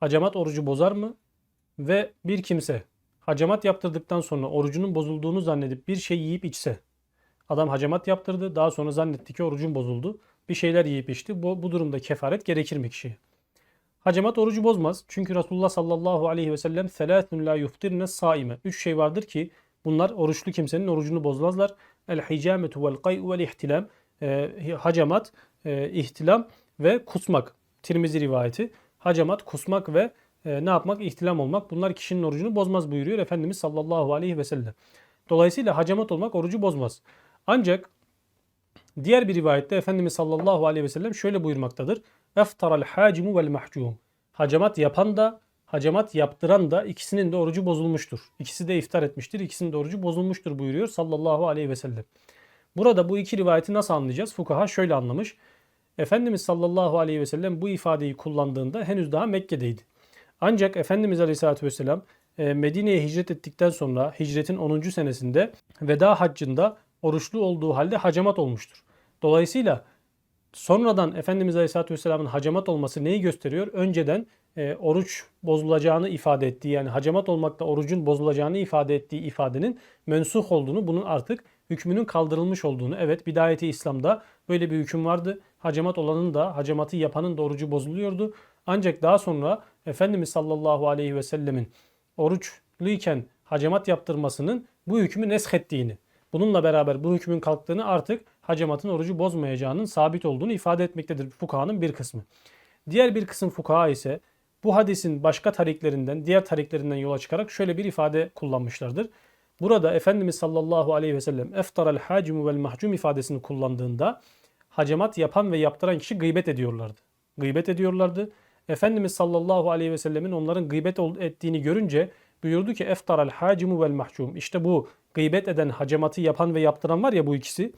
hacamat orucu bozar mı? Ve bir kimse hacamat yaptırdıktan sonra orucunun bozulduğunu zannedip bir şey yiyip içse. Adam hacamat yaptırdı. Daha sonra zannetti ki orucun bozuldu. Bir şeyler yiyip içti. Bu, bu durumda kefaret gerekir mi kişiye? Hacamat orucu bozmaz. Çünkü Resulullah sallallahu aleyhi ve sellem selâthun la yuftirne saime. Üç şey vardır ki bunlar oruçlu kimsenin orucunu bozmazlar. El hicametu vel kay'u vel ihtilam. Ee, hacamat, e, ihtilam ve kusmak. Tirmizi rivayeti. Hacamat, kusmak ve e, ne yapmak? İhtilam olmak. Bunlar kişinin orucunu bozmaz buyuruyor Efendimiz sallallahu aleyhi ve sellem. Dolayısıyla hacamat olmak orucu bozmaz. Ancak diğer bir rivayette Efendimiz sallallahu aleyhi ve sellem şöyle buyurmaktadır. Eftaral hacimu vel mahcum. Hacamat yapan da hacamat yaptıran da ikisinin de orucu bozulmuştur. İkisi de iftar etmiştir. İkisinin de orucu bozulmuştur buyuruyor sallallahu aleyhi ve sellem. Burada bu iki rivayeti nasıl anlayacağız? Fukaha şöyle anlamış. Efendimiz sallallahu aleyhi ve sellem bu ifadeyi kullandığında henüz daha Mekke'deydi. Ancak Efendimiz aleyhissalatü vesselam e, Medine'ye hicret ettikten sonra hicretin 10. senesinde veda haccında oruçlu olduğu halde hacamat olmuştur. Dolayısıyla sonradan Efendimiz Aleyhisselatü Vesselam'ın hacamat olması neyi gösteriyor? Önceden e, oruç bozulacağını ifade ettiği yani hacamat olmakta orucun bozulacağını ifade ettiği ifadenin mensuh olduğunu bunun artık hükmünün kaldırılmış olduğunu evet bidayeti İslam'da böyle bir hüküm vardı. Hacamat olanın da hacamatı yapanın da orucu bozuluyordu. Ancak daha sonra Efendimiz sallallahu aleyhi ve sellemin oruçluyken hacamat yaptırmasının bu hükmü neshettiğini, bununla beraber bu hükmün kalktığını artık hacamatın orucu bozmayacağının sabit olduğunu ifade etmektedir fukahanın bir kısmı. Diğer bir kısım fukaha ise bu hadisin başka tariklerinden, diğer tariklerinden yola çıkarak şöyle bir ifade kullanmışlardır. Burada Efendimiz sallallahu aleyhi ve sellem eftaral hacimu vel mahcum ifadesini kullandığında hacamat yapan ve yaptıran kişi gıybet ediyorlardı. Gıybet ediyorlardı. Efendimiz sallallahu aleyhi ve sellemin onların gıybet ettiğini görünce buyurdu ki eftaral hacimu vel mahcum. İşte bu gıybet eden, hacamatı yapan ve yaptıran var ya bu ikisi.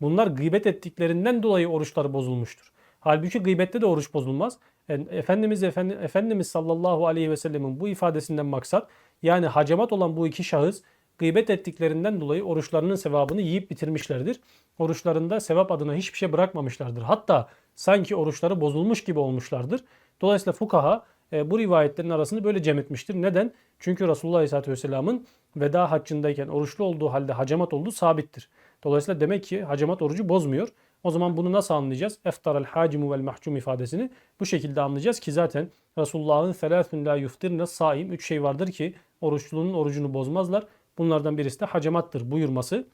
Bunlar gıybet ettiklerinden dolayı oruçları bozulmuştur. Halbuki gıybette de oruç bozulmaz. Yani Efendimiz Efendi, Efendimiz sallallahu aleyhi ve sellemin bu ifadesinden maksat yani hacamat olan bu iki şahıs gıybet ettiklerinden dolayı oruçlarının sevabını yiyip bitirmişlerdir. Oruçlarında sevap adına hiçbir şey bırakmamışlardır. Hatta sanki oruçları bozulmuş gibi olmuşlardır. Dolayısıyla fukaha e, bu rivayetlerin arasını böyle cem etmiştir. Neden? Çünkü Resulullah Aleyhisselatü Vesselam'ın veda haccındayken oruçlu olduğu halde hacamat olduğu sabittir. Dolayısıyla demek ki hacamat orucu bozmuyor. O zaman bunu nasıl anlayacağız? Eftaral hacimu vel mahcum ifadesini bu şekilde anlayacağız ki zaten Resulullah'ın selâfün la yuftirne saim üç şey vardır ki oruçlunun orucunu bozmazlar. Bunlardan birisi de hacamattır buyurması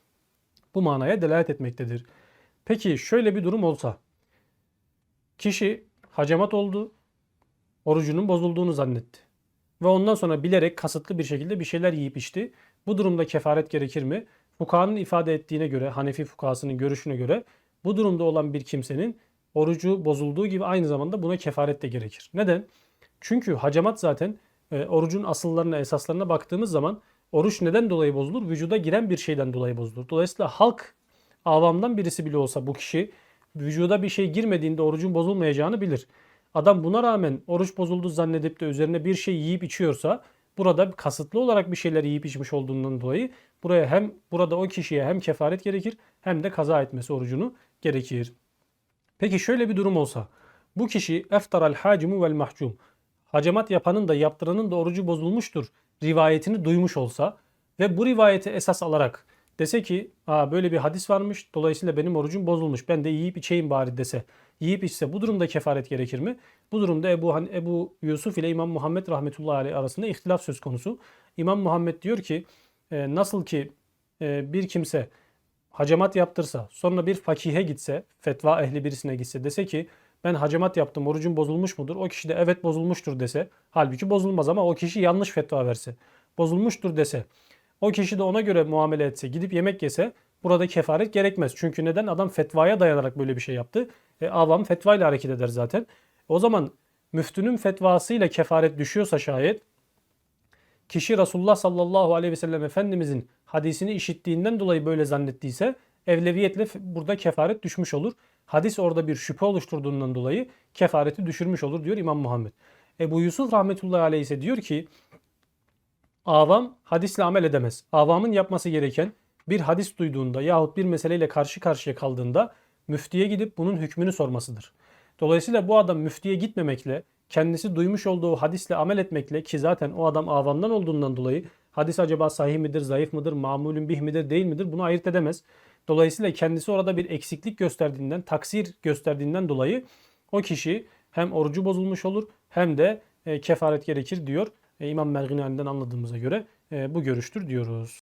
bu manaya delalet etmektedir. Peki şöyle bir durum olsa kişi hacamat oldu, orucunun bozulduğunu zannetti. Ve ondan sonra bilerek kasıtlı bir şekilde bir şeyler yiyip içti. Bu durumda kefaret gerekir mi? Fukahanın ifade ettiğine göre, Hanefi fukahasının görüşüne göre bu durumda olan bir kimsenin orucu bozulduğu gibi aynı zamanda buna kefaret de gerekir. Neden? Çünkü hacamat zaten e, orucun asıllarına, esaslarına baktığımız zaman oruç neden dolayı bozulur? Vücuda giren bir şeyden dolayı bozulur. Dolayısıyla halk avamdan birisi bile olsa bu kişi vücuda bir şey girmediğinde orucun bozulmayacağını bilir. Adam buna rağmen oruç bozuldu zannedip de üzerine bir şey yiyip içiyorsa burada kasıtlı olarak bir şeyler yiyip içmiş olduğundan dolayı buraya hem burada o kişiye hem kefaret gerekir hem de kaza etmesi orucunu gerekir. Peki şöyle bir durum olsa bu kişi eftaral hacimu vel mahcum hacamat yapanın da yaptıranın da orucu bozulmuştur rivayetini duymuş olsa ve bu rivayeti esas alarak dese ki Aa, böyle bir hadis varmış dolayısıyla benim orucum bozulmuş ben de yiyip içeyim bari dese yiyip içse bu durumda kefaret gerekir mi? Bu durumda Ebu, Ebu Yusuf ile İmam Muhammed rahmetullahi aleyh arasında ihtilaf söz konusu. İmam Muhammed diyor ki e, nasıl ki e, bir kimse hacamat yaptırsa sonra bir fakihe gitse fetva ehli birisine gitse dese ki ben hacamat yaptım orucum bozulmuş mudur? O kişi de evet bozulmuştur dese halbuki bozulmaz ama o kişi yanlış fetva verse bozulmuştur dese o kişi de ona göre muamele etse gidip yemek yese burada kefaret gerekmez. Çünkü neden? Adam fetvaya dayanarak böyle bir şey yaptı. E, avam fetva ile hareket eder zaten. O zaman müftünün fetvasıyla kefaret düşüyorsa şayet kişi Resulullah sallallahu aleyhi ve sellem Efendimizin hadisini işittiğinden dolayı böyle zannettiyse evleviyetle burada kefaret düşmüş olur. Hadis orada bir şüphe oluşturduğundan dolayı kefareti düşürmüş olur diyor İmam Muhammed. Ebu Yusuf rahmetullahi aleyhi ise diyor ki avam hadisle amel edemez. Avamın yapması gereken bir hadis duyduğunda yahut bir meseleyle karşı karşıya kaldığında müftiye gidip bunun hükmünü sormasıdır. Dolayısıyla bu adam müftiye gitmemekle kendisi duymuş olduğu hadisle amel etmekle ki zaten o adam avandan olduğundan dolayı hadis acaba sahih midir, zayıf mıdır, mamulün bih midir, değil midir bunu ayırt edemez. Dolayısıyla kendisi orada bir eksiklik gösterdiğinden, taksir gösterdiğinden dolayı o kişi hem orucu bozulmuş olur hem de e, kefaret gerekir diyor. E, İmam Merginani'den anladığımıza göre e, bu görüştür diyoruz.